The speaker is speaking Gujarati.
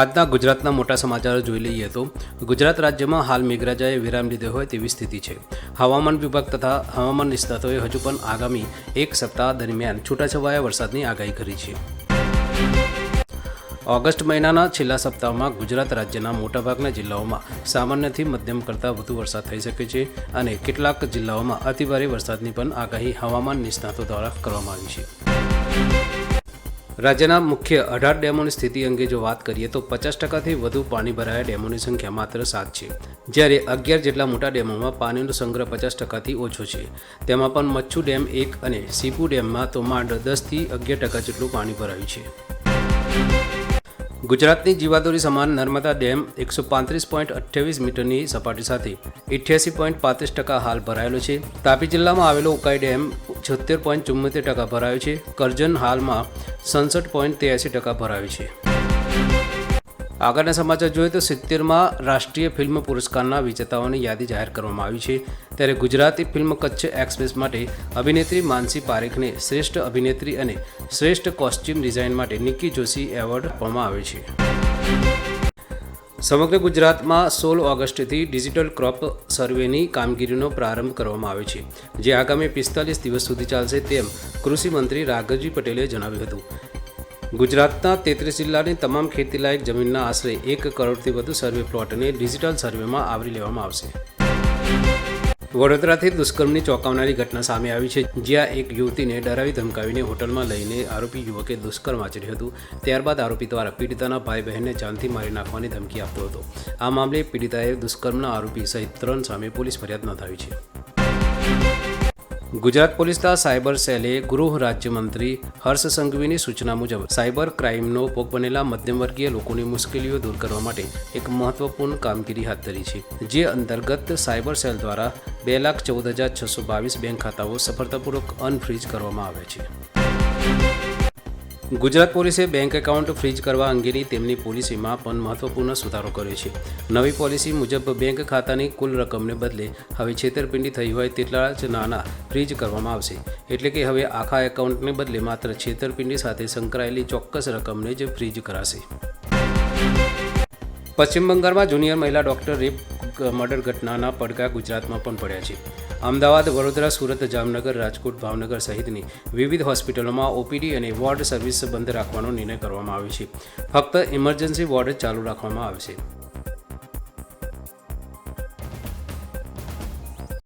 આજના ગુજરાતના મોટા સમાચારો જોઈ લઈએ તો ગુજરાત રાજ્યમાં હાલ મેઘરાજાએ વિરામ લીધો હોય તેવી સ્થિતિ છે. હવામાન વિભાગ તથા હવામાન નિષ્ણાતોએ હજુ પણ આગામી એક સપ્તાહ દરમિયાન છૂટાછવાયા વરસાદની આગાહી કરી છે. ઓગસ્ટ મહિનાના છેલ્લા સપ્તાહમાં ગુજરાત રાજ્યના મોટાભાગના જિલ્લાઓમાં સામાન્યથી મધ્યમ કરતાં વધુ વરસાદ થઈ શકે છે અને કેટલાક જિલ્લાઓમાં અતિભારે વરસાદની પણ આગાહી હવામાન નિષ્ણાતો દ્વારા કરવામાં આવી છે. રાજ્યના મુખ્ય અઢાર ડેમોની સ્થિતિ અંગે જો વાત કરીએ તો પચાસ ટકાથી વધુ પાણી ભરાયા ડેમોની સંખ્યા માત્ર સાત છે. જ્યારે અગિયાર જેટલા મોટા ડેમોમાં પાણીનો સંગ્રહ પચાસ ટકાથી ઓછો છે. તેમાં પણ મચ્છુ ડેમ એક અને સીપુ ડેમમાં તો માંડ દસથી અગિયાર ટકા જેટલું પાણી ભરાયું છે. ગુજરાતની જીવાદોરી સમાન નર્મદા ડેમ એકસો પાંત્રીસ પોઈન્ટ અઠ્યાવીસ મીટરની સપાટી સાથે ઇઠ્યાસી પોઈન્ટ પાંત્રીસ ટકા હાલ ભરાયેલો છે. તાપી જિલ્લામાં આવેલો ઉકાઈ ડેમ છોતેર પોઈન્ટ ચુમ્મોતેર ટકા ભરાયો છે. કરજણ હાલમાં સડસઠ પોઈન્ટ ત્યાસી ટકા ભરાયો છે. આગળના સમાચાર જોઈએ તો સિત્તેરમાં રાષ્ટ્રીય ફિલ્મ પુરસ્કારના વિજેતાઓની યાદી જાહેર કરવામાં આવી છે. ત્યારે ગુજરાતી ફિલ્મ કચ્છ એક્સપ્રેસ માટે અભિનેત્રી માનસી પારેખને શ્રેષ્ઠ અભિનેત્રી અને શ્રેષ્ઠ કોસ્ચ્યુમ ડિઝાઇન માટે નિકી જોશી એવોર્ડ આપવામાં આવે છે. સમગ્ર ગુજરાતમાં સોળ ઓગસ્ટથી ડિજિટલ ક્રોપ સર્વેની કામગીરીનો પ્રારંભ કરવામાં આવે છે. જે આગામી પિસ્તાલીસ દિવસ સુધી ચાલશે તેમ કૃષિમંત્રી રાઘવજી પટેલે જણાવ્યું હતું. ગુજરાતના તેત્રીસ જિલ્લાની તમામ ખેતીલાયક જમીનના આશરે એક કરોડથી વધુ સર્વે પ્લોટને ડિજિટલ સર્વેમાં આવરી લેવામાં આવશે. વડોદરાથી દુષ્કર્મની ચોંકાવનારી ઘટના સામે આવી છે, જ્યાં એક યુવતીને ડરાવી ધમકાવીને હોટલમાં લઈને આરોપી યુવકે દુષ્કર્મ આચર્યું હતું. ત્યારબાદ આરોપી દ્વારા પીડિતાના ભાઈ બહેનને જાનથી મારી નાખવાની ધમકી આપતો હતો. આ મામલે પીડિતાએ દુષ્કર્મના આરોપી સહિત ત્રણ સામે પોલીસ ફરિયાદ નોંધાવી છે. ગુજરાત પોલીસના સાયબર સેલે ગૃહ રાજ્યમંત્રી હર્ષ સંઘવીની સૂચના મુજબ સાયબર ક્રાઇમનો ભોગ બનેલા મધ્યમવર્ગીય લોકોની મુશ્કેલીઓ દૂર કરવા માટે એક મહત્વપૂર્ણ કામગીરી હાથ ધરી છે, જે અંતર્ગત સાયબર સેલ દ્વારા બે લાખ ચૌદ હજાર છસો બાવીસ બેંક ખાતાઓ સફળતાપૂર્વક અનફ્રીજ કરવામાં આવ્યા છે. ગુજરાત પોલીસે બેંક એકાઉન્ટ ફ્રીજ કરવા અંગેની તેમની પોલિસીમાં પણ મહત્વપૂર્ણ સુધારો કર્યો છે. નવી પોલિસી મુજબ બેંક ખાતાની કુલ રકમને બદલે હવે છેતરપિંડી થઈ હોય તેટલા જ નાના ફ્રીજ કરવામાં આવશે. એટલે કે હવે આખા એકાઉન્ટને બદલે માત્ર છેતરપિંડી સાથે સંકળાયેલી ચોક્કસ રકમને જ ફ્રીજ કરાશે. પશ્ચિમ બંગાળમાં જુનિયર મહિલા ડોક્ટર રેપ મર્ડર ઘટનાના પડઘા ગુજરાતમાં પણ પડ્યા છે. અમદાવાદ, વડોદરા, સુરત, જામનગર, રાજકોટ, ભાવનગર સહિતની વિવિધ હોસ્પિટલોમાં ઓપીડી અને વોર્ડ સર્વિસ બંધ રાખવાનો નિર્ણય કરવામાં આવ્યો છે. ફક્ત ઇમરજન્સી વોર્ડ જ ચાલુ રાખવામાં આવશે